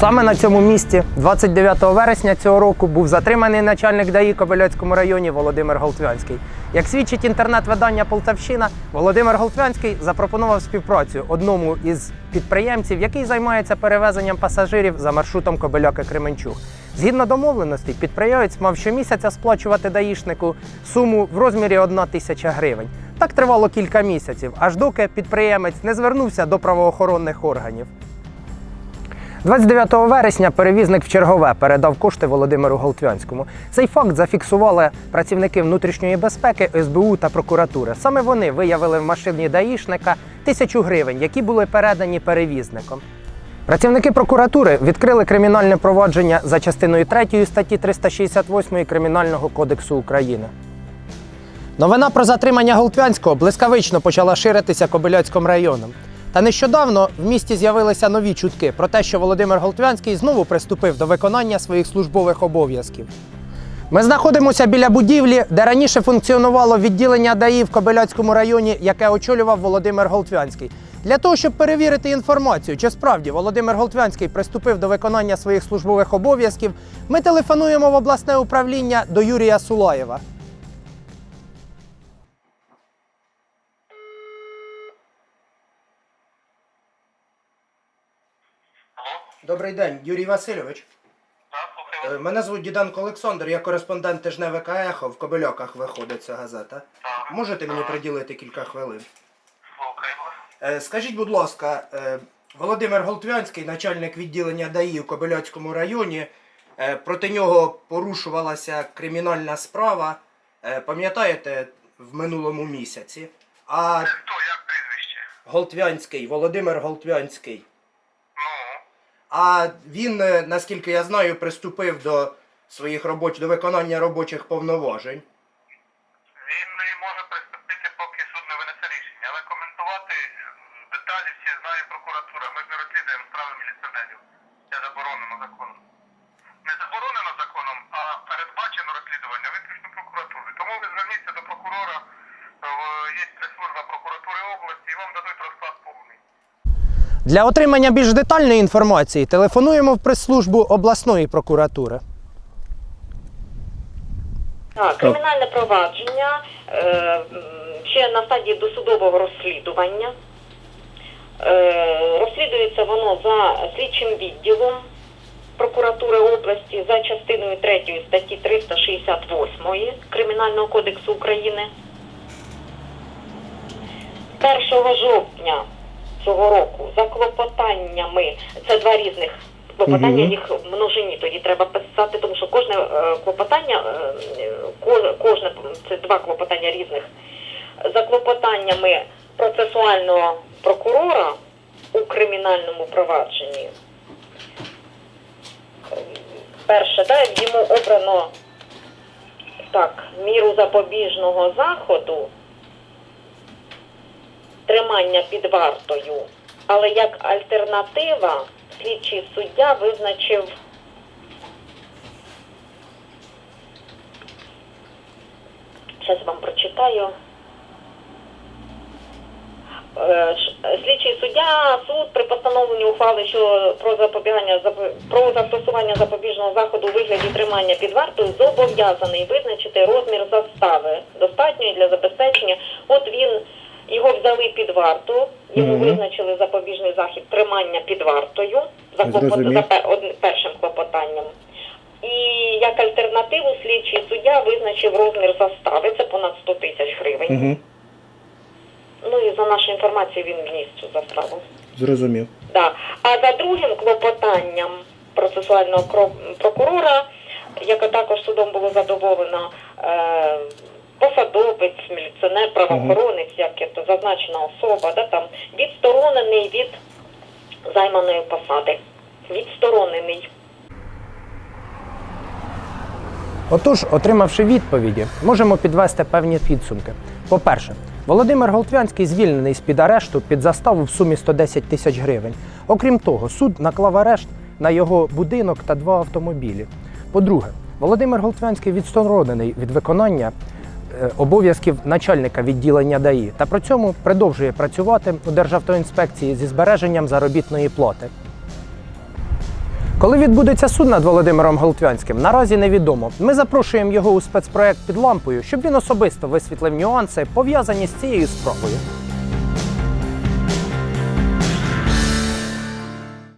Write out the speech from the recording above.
Саме на цьому місці, 29 вересня цього року, був затриманий начальник ДАІ Кобиляцькому районі Володимир Голтвянський. Як свідчить інтернет-видання Полтавщина, Володимир Голтвянський запропонував співпрацю одному із підприємців, який займається перевезенням пасажирів за маршрутом Кобиляки Кременчуг. Згідно домовленостей, підприємець мав щомісяця сплачувати даїшнику суму в розмірі 1 тисяча гривень. Так тривало кілька місяців, аж доки підприємець не звернувся до правоохоронних органів. 29 вересня перевізник в чергове передав кошти Володимиру Голтвянському. Цей факт зафіксували працівники внутрішньої безпеки, СБУ та прокуратури. Саме вони виявили в машині даїшника тисячу гривень, які були передані перевізником. Працівники прокуратури відкрили кримінальне провадження за частиною 3 статті 368 Кримінального кодексу України. Новина про затримання Голтвянського блискавично почала ширитися Кобиляцьким районом. Та нещодавно в місті з'явилися нові чутки про те, що Володимир Голтвянський знову приступив до виконання своїх службових обов'язків. Ми знаходимося біля будівлі, де раніше функціонувало відділення ДАІ в Кобиляцькому районі, яке очолював Володимир Голтвянський. Для того, щоб перевірити інформацію, чи справді Володимир Голтвянський приступив до виконання своїх службових обов'язків, ми телефонуємо в обласне управління до Юрія Сулаєва. Добрий день, Юрій Васильович. так. Е, Мене звуть Діденко Олександр, я кореспондент тижневика Ехо. В Кобильоках виходить ця газета. Так, Можете мені приділити кілька хвилин? слухаю. Е, Скажіть, будь ласка, е, Володимир Голтвянський, начальник відділення ДАІ у Кобиляцькому районі, проти нього порушувалася кримінальна справа. Пам'ятаєте, в минулому місяці. А Це хто, як прізвище? Голтвянський, Володимир Голтвянський. А він, е, наскільки я знаю, приступив до своїх робоч... до виконання робочих повноважень. він не може приступити, поки суд не винесе рішення, але коментувати деталі всі знає прокуратура. Ми не розслідуємо справи міліціонерів. Це заборонено законом. Не заборонено законом, а передбачено розслідування виключно прокуратури. Тому ви зверніться до прокурора, е, є прес-служба прокуратури області, і вам дадуть. Для отримання більш детальної інформації телефонуємо в прес-службу обласної прокуратури. Так, кримінальне провадження е, ще на стадії досудового розслідування. Е, розслідується воно за слідчим відділом прокуратури області за частиною 3 статті 368 Кримінального кодексу України. 1 жовтня року за клопотаннями, це два різних клопотання, Мгм. їх в множині тоді треба писати, тому що кожне е, клопотання, е, кожне це два клопотання різних. За клопотаннями процесуального прокурора у кримінальному провадженні. Перше, да, йому обрано так, міру запобіжного заходу тримання під вартою, але як альтернатива слідчий суддя визначив Зараз вам прочитаю. Е, Слідчий суддя, суд при постановленні ухвали що про запобігання запо- про застосування запобіжного заходу у вигляді тримання під вартою зобов'язаний визначити розмір застави достатньої для забезпечення. От він його взяли під варту, йому Мгм. визначили запобіжний захід тримання під вартою за, клопот, за першим клопотанням. І як альтернативу слідчий суддя визначив розмір застави, це понад 100 тисяч гривень. Угу. Ну і за нашу інформацію він вніс цю заставу. Зрозумів. Да. А за другим клопотанням процесуального прокурора, яке також судом було задоволено, е, посадовець, міліціонер, правоохоронець, як це зазначена особа, да, там, відсторонений від займаної посади. Відсторонений. Отож, отримавши відповіді, можемо підвести певні підсумки. По-перше, Володимир Голтвянський звільнений з-під арешту під заставу в сумі 110 тисяч гривень. Окрім того, суд наклав арешт на його будинок та два автомобілі. По-друге, Володимир Голтвянський відсторонений від виконання обов'язків начальника відділення ДАІ та при цьому продовжує працювати у Державтоінспекції зі збереженням заробітної плати. Коли відбудеться суд над Володимиром Голтвянським, наразі невідомо. Ми запрошуємо його у спецпроект під лампою, щоб він особисто висвітлив нюанси, пов'язані з цією справою.